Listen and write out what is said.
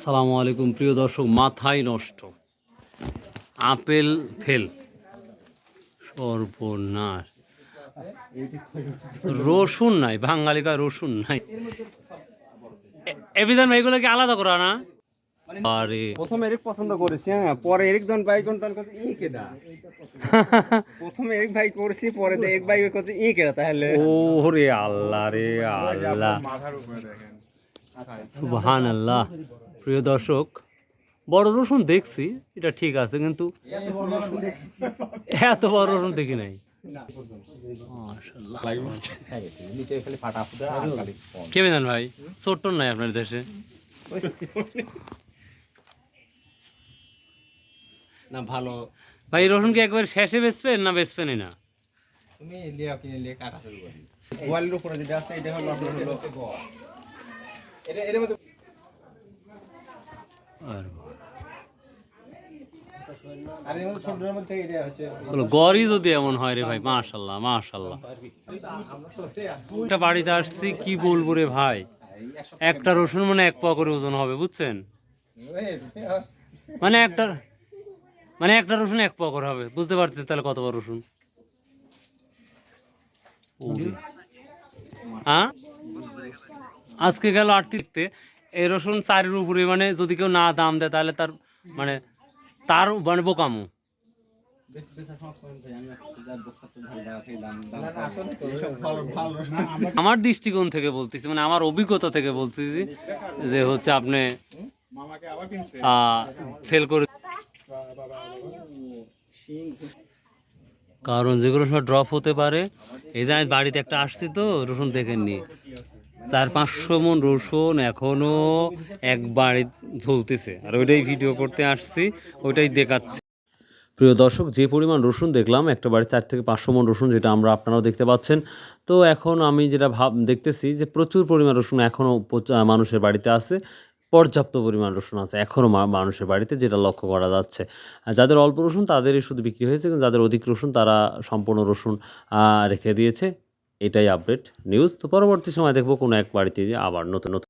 সালামু আলাইকুম প্রিয় দর্শক মাথায় নষ্ট। Apple fail. সর্বনাশ। রসুন নাই বাঙালিকা রসুন নাই। এ- এবিধান এগুলো কি আলাদা করা না? আরে। প্রথম এরিক পছন্দ করেছি হ্যাঁ পরে এরিক জন ভাই কোন তার কাছে ই কেডা? প্রথমে এরিক ভাই করেছি পরে তো এক ভাই ই কেডা তাহলে? ও রে আল্লাহ। রে আল্লাহ সুবহান আল্লাহ প্রিয় দর্শক বড় রসুন দেখছি এটা ঠিক আছে কিন্তু এত বড় রসুন দেখি নাই। মাশাআল্লাহ। নিচে খালি ফাটা ফুটা আর খালি কম। কে বেদান ভাই? ছোট্ট নাই আপনার দেশে? না ভালো। ভাই রসুন কি একবার শেষে বেচবেন না বেচবেনই না? তুমি লিয়া কিনে লিয়ে কাটা শুরু করি। গোয়ালের উপরে যেটা আছে এটা হলো আপনার হলো গড়ই যদি এমন হয় রে ভাই মাশাল্লাহ মাশাল্লাহ। একটা বাড়িতে আসছি কি বলব রে ভাই? একটা রসুন মানে এক পা করে ওজন হবে বুঝছেন? মানে একটা মানে একটা রসুন এক পা করে হবে বুঝতে পারছেন তাহলে কতবার রসুন? হ্যাঁ? আজকে গেল আটটিতে এই রসুন চারের উপরে মানে যদি কেউ না দাম দেয়, তাহলে তার মানে তার মানে বোকামো। আমার দৃষ্টিকোণ থেকে বলতেছি মানে আমার অভিজ্ঞতা থেকে বলতেছি যে হচ্ছে আপনি সেল করে কারণ যেগুলো সব ড্রপ হতে পারে, এই যে আমি বাড়িতে একটা আসছি তো, রসুন দেখেননি। চার, পাঁচশো মন রসুন এখনও এক বাড়ি ঝুলতেছে। আর ওইটাই ভিডিও করতে আসছি, ওইটাই দেখাচ্ছি। প্রিয় দর্শক, যে পরিমাণ রসুন দেখলাম, একটা বাড়ি চার থেকে পাঁচশো মন রসুন, যেটা আমরা আপনারাও দেখতে পাচ্ছেন। তো এখন আমি যেটা ভাব, দেখতেছি যে প্রচুর পরিমাণ রসুন এখনও মানুষের বাড়িতে আছে। পর্যাপ্ত পরিমাণ রসুন আছে এখনও মানুষের বাড়িতে, যেটা লক্ষ্য করা যাচ্ছে। যাদের অল্প রসুন, তাদেরই শুধু বিক্রি হয়েছে, কিন্তু যাদের অধিক রসুন, তারা সম্পূর্ণ রসুন রেখে দিয়েছে। এটাই আপডেট নিউজ তো পরবর্তী সময় দেখব কোনো এক বাড়িতে আবার নতুন নতুন